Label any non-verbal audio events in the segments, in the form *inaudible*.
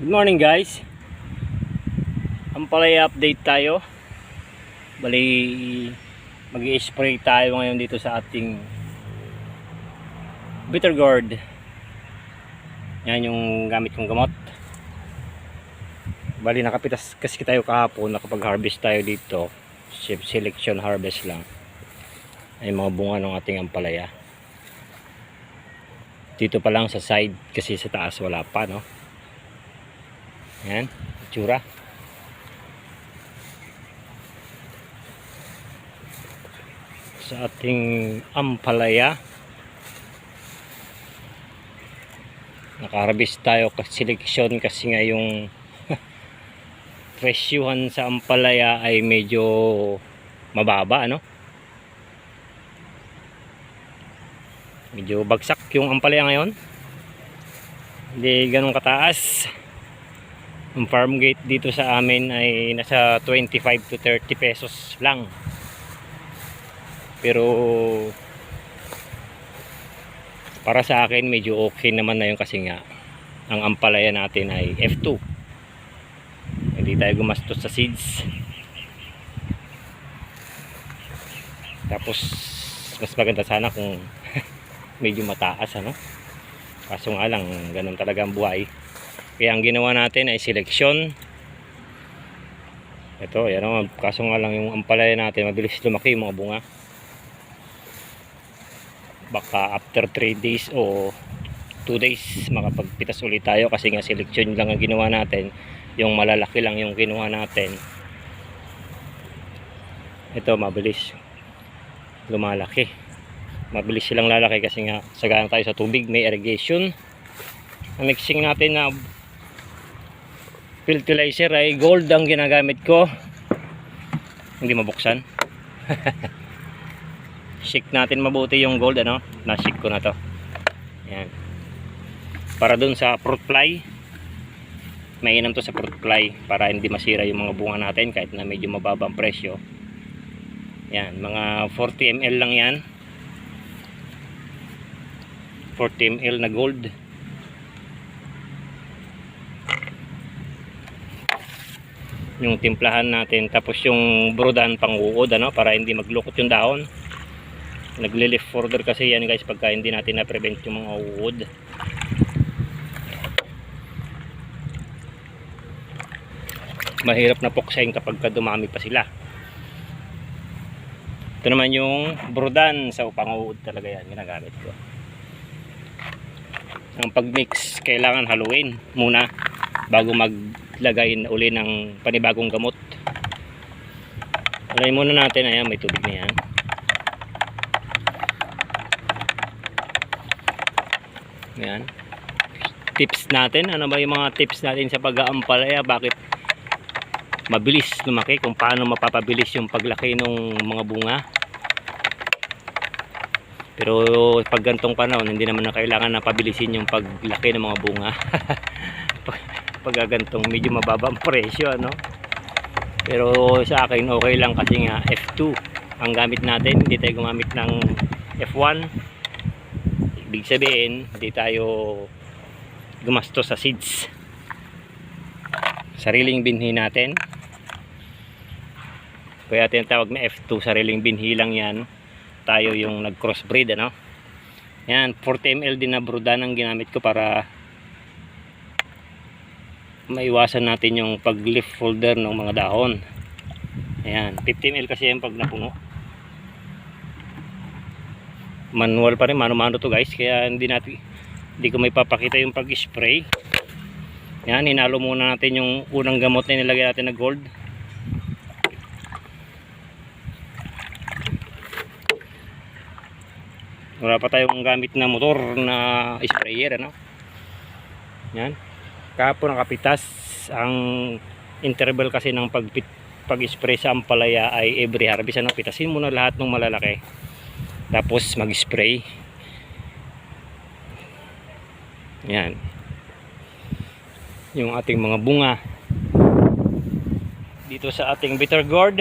Good morning guys. Ang palay update tayo. Bali mag spray tayo ngayon dito sa ating bitter gourd. Yan yung gamit kong gamot. Bali nakapitas kasi tayo kahapon nakapag-harvest tayo dito. Se- Selection harvest lang. Ay mga bunga ng ating ampalaya. Dito pa lang sa side kasi sa taas wala pa no. Yan, itsura. Sa ating ampalaya. Nakarabis tayo seleksyon kasi nga yung *laughs* presyuhan sa ampalaya ay medyo mababa ano. Medyo bagsak yung ampalaya ngayon. Hindi ganun kataas. Ang farm gate dito sa amin ay nasa 25 to 30 pesos lang. Pero para sa akin medyo okay naman na yun kasi nga ang ampalaya natin ay F2. Hindi tayo gumastos sa seeds. Tapos mas maganda sana kung *laughs* medyo mataas ano. Kaso nga lang ganun talaga ang buhay. Kaya ang ginawa natin ay seleksyon. Ito, yan o. Kaso nga lang yung ampalaya natin, mabilis lumaki yung mga bunga. Baka after 3 days o 2 days, makapagpitas ulit tayo kasi nga seleksyon lang ang ginawa natin. Yung malalaki lang yung ginawa natin. Ito, mabilis lumalaki. Mabilis silang lalaki kasi nga sagana tayo sa tubig, may irrigation. Ang mixing natin na fertilizer ay gold ang ginagamit ko. Hindi mabuksan. *laughs* Shake natin mabuti yung gold ano? Na-shake ko na to. Yan para dun sa fruit fly. Mainam to sa fruit fly para hindi masira yung mga bunga natin kahit na medyo mababa ang presyo. Yan mga 40 ml lang yan. 40 ml na gold yung timplahan natin tapos yung brodan pang uod ano para hindi maglukot yung dahon. Nagle-leaf folder kasi yan guys pagka hindi natin na-prevent yung mga uod. Mahirap na puksain kapag ka dumami pa sila. Ito naman yung brodan sa upang uod talaga yan ginagamit ko. Ang pagmix kailangan haluin muna bago maglagay na uli ng panibagong gamot. Alay muna natin ayan may tubig na yan. Ayan. Tips natin ano ba yung mga tips natin sa pag-aampalaya bakit mabilis lumaki kung paano mapapabilis yung paglaki ng mga bunga. Pero pag gantong panahon hindi naman na kailangan na pabilisin yung paglaki ng mga bunga *laughs* pag gantong medyo mababa ang presyo ano? Pero sa akin okay lang kasi nga F2 ang gamit natin. Hindi tayo gumamit ng F1 ibig sabihin hindi tayo gumastos sa seeds. Sariling binhi natin. Kaya tinatawag na F2 sariling binhi lang yan. Tayo yung nag crossbreed ano? Yan 40 ml din na brudan ang ginamit ko para maiwasan natin yung pag leaf folder ng mga dahon. Ayan 50 ml kasi yan pag napuno manual pa rin mano mano to guys. Kaya hindi natin hindi ko may papakita yung pag spray yan hinalo muna natin yung unang gamot na nilagay natin na gold. Wala pa tayong gamit na motor na sprayer ano? Yan kahapon nakapitas ang interval kasi ng pag pag-spray sa ampalaya ay every harvest. Ano pitasin muna lahat ng malalaki tapos mag-spray. Yan. Yung ating mga bunga. Dito sa ating bitter gourd.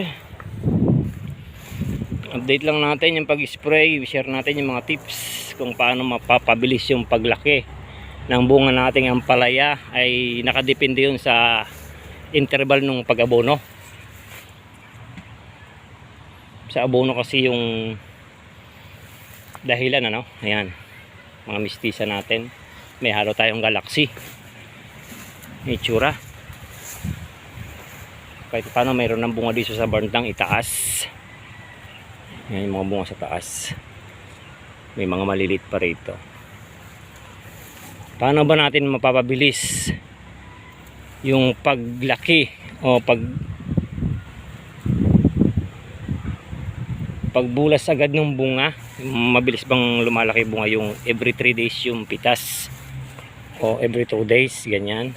Update lang natin yung pag-spray. Share natin yung mga tips kung paano mapapabilis yung paglaki ng bunga nating ampalaya ay nakadepende yun sa interval ng pag-abono. Sa abono kasi yung dahilan ano, ayan, mga mistisa natin. May halo tayong galaxy. May tsura. Kahit paano mayroon ng bunga dito sa barndang itaas. Yan yung mga bunga sa taas. May mga malilit pa rito. Paano ba natin mapapabilis yung paglaki o pag pagbulas agad ng bunga? Mabilis bang lumalaki bunga yung every 3 days yung pitas? O every 2 days ganyan.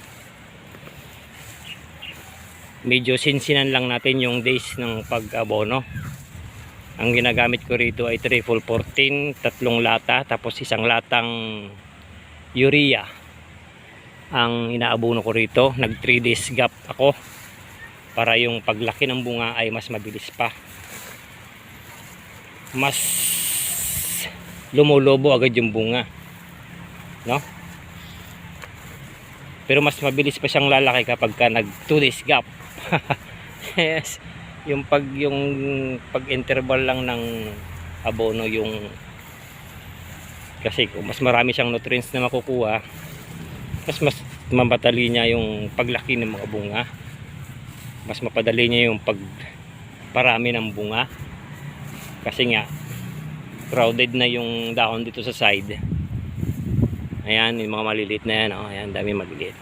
Medyo sinsinan lang natin yung days ng pag-abono. Ang ginagamit ko rito ay triple 14 tatlong lata tapos isang latang urea. Ang inaabono ko rito nag 3 days gap ako para yung paglaki ng bunga ay mas mabilis pa. Mas lumulobo agad yung bunga no? Pero mas mabilis pa siyang lalaki kapag ka nag 2 days gap. *laughs* Yes. Yung pag yung pag interval lang ng abono yung kasi kung mas marami siyang nutrients na makukuha mas mas mamadali niya yung paglaki ng mga bunga. Mas mapadali niya yung pagparami ng bunga. Kasi nga crowded na yung dahon dito sa side. Ayan yung mga maliliit na yan oh. ayan dami maliliit.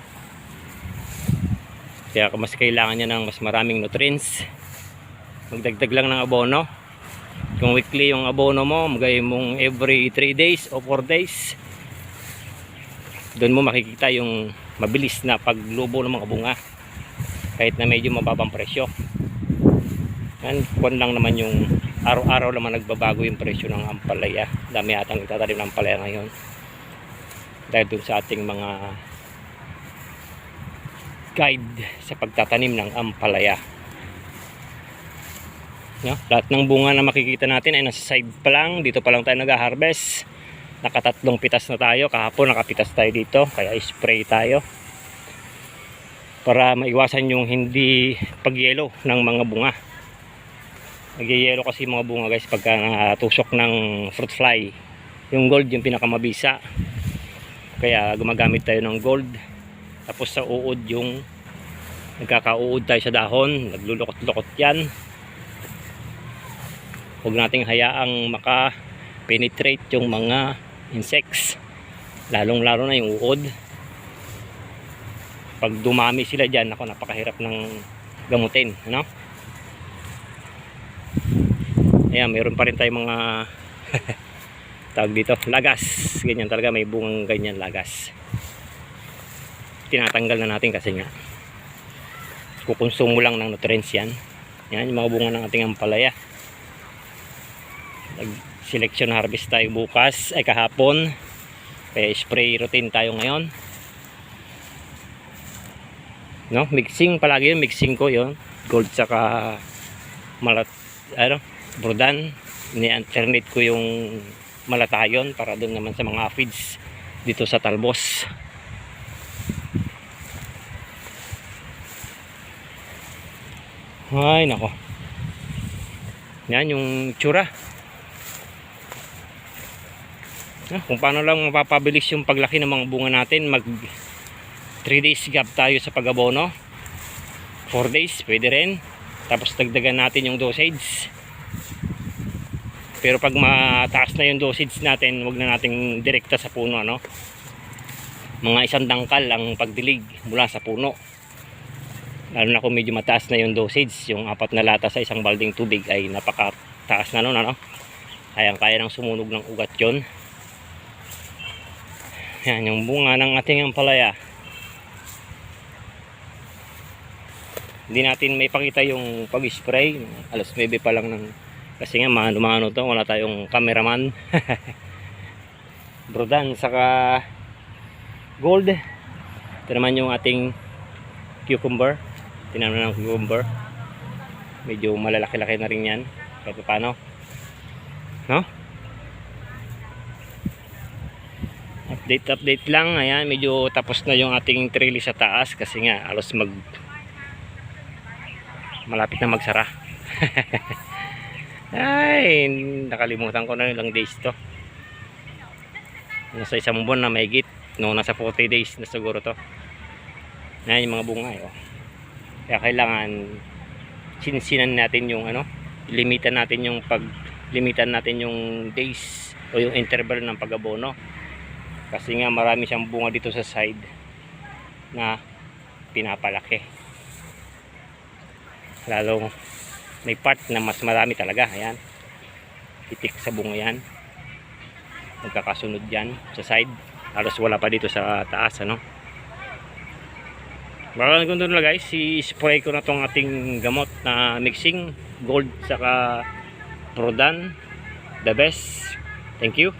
Kaya mas kailangan niya ng mas maraming nutrients magdagdag lang ng abono kung weekly yung abono mo magay mong every 3 days o 4 days doon mo makikita yung mabilis na paglubo ng mga bunga. Kahit na medyo mababang presyo. Yan, kwan lang naman yung araw-araw naman nagbabago yung presyo ng ampalaya. Dami atang itatanim ng ampalaya ngayon. Dahil dun sa ating mga guide sa pagtatanim ng ampalaya no? lahat ng bunga na makikita natin ay nasa side pa lang. Dito pa lang tayo nag-harvest. Nakatatlong pitas na tayo. Kahapon nakapitas tayo dito kaya spray tayo. Para maiwasan yung hindi pagyelo ng mga bunga. Nagyayelo kasi mga bunga guys pagka natusok ng fruit fly. Yung gold yung pinakamabisa. Kaya gumagamit tayo ng gold. Tapos sa uod yung nagkakauod tayo sa dahon. Naglulukot-lukot yan huwag nating hayaang maka penetrate yung mga insects lalong lalo na yung uod. Pag dumami sila dyan ako napakahirap ng gamutin ano? Ayan meron pa rin tayong mga *laughs* tawag dito lagas. Ganyan talaga may bungang ganyan lagas. Tinatanggal na natin kasi nga kukonsumo lang ng nutrients yan. Yan yung mga bunga ng ating ampalaya nag selection harvest tayo bukas. Ay kahapon. Kaya spray routine tayo ngayon. No? Mixing palagi yun. Mixing ko yon gold saka malat ano? Brodan ni-alternate ko yung malatayon para doon naman sa mga feeds dito sa talbos. Ay nako. Yan yung tsura kung paano lang mapapabilis yung paglaki ng mga bunga natin mag 3 days gap tayo sa pag-abono. 4 days pwede rin. Tapos dagdagan natin yung dosage. Pero pag mataas na yung dosage natin wag na nating direkta sa puno ano? Mga isang dangkal ang pagdilig mula sa puno. Lalo na kung medyo mataas na yung dosage yung apat na lata sa isang balding tubig ay napakataas na nun ano? Kaya kaya nang sumunog ng ugat yon yan yung bunga ng ating ampalaya. Hindi natin may pakita yung pag-spray. Alas 9 pa lang ng kasi nga mano-mano to wala tayong cameraman. *laughs* Brodan saka gold. Ito naman yung ating cucumber. Tinaman ng cucumber. Medyo malalaki-laki na rin yan. Kahit paano. No update update lang. Ayan medyo tapos na yung ating trailer sa taas kasi nga alos mag malapit na magsara. *laughs* Ay nakalimutan ko na ilang days to. Nasa isang buwan na mahigit no nasa 40 days na siguro to. Ayan yung mga bunga eh, oh. kaya kailangan sinsinan natin yung ano limitan natin yung pag limitan natin yung days o yung interval ng pag-abono kasi nga marami siyang bunga dito sa side na pinapalaki. Lalo may part na mas marami talaga ayan. Itik sa bunga yan. Magkakasunod yan sa side. Halos wala pa dito sa taas ano. Baka kung doon lang guys, i-spray ko na tong ating gamot na mixing gold saka prodan the best. Thank you.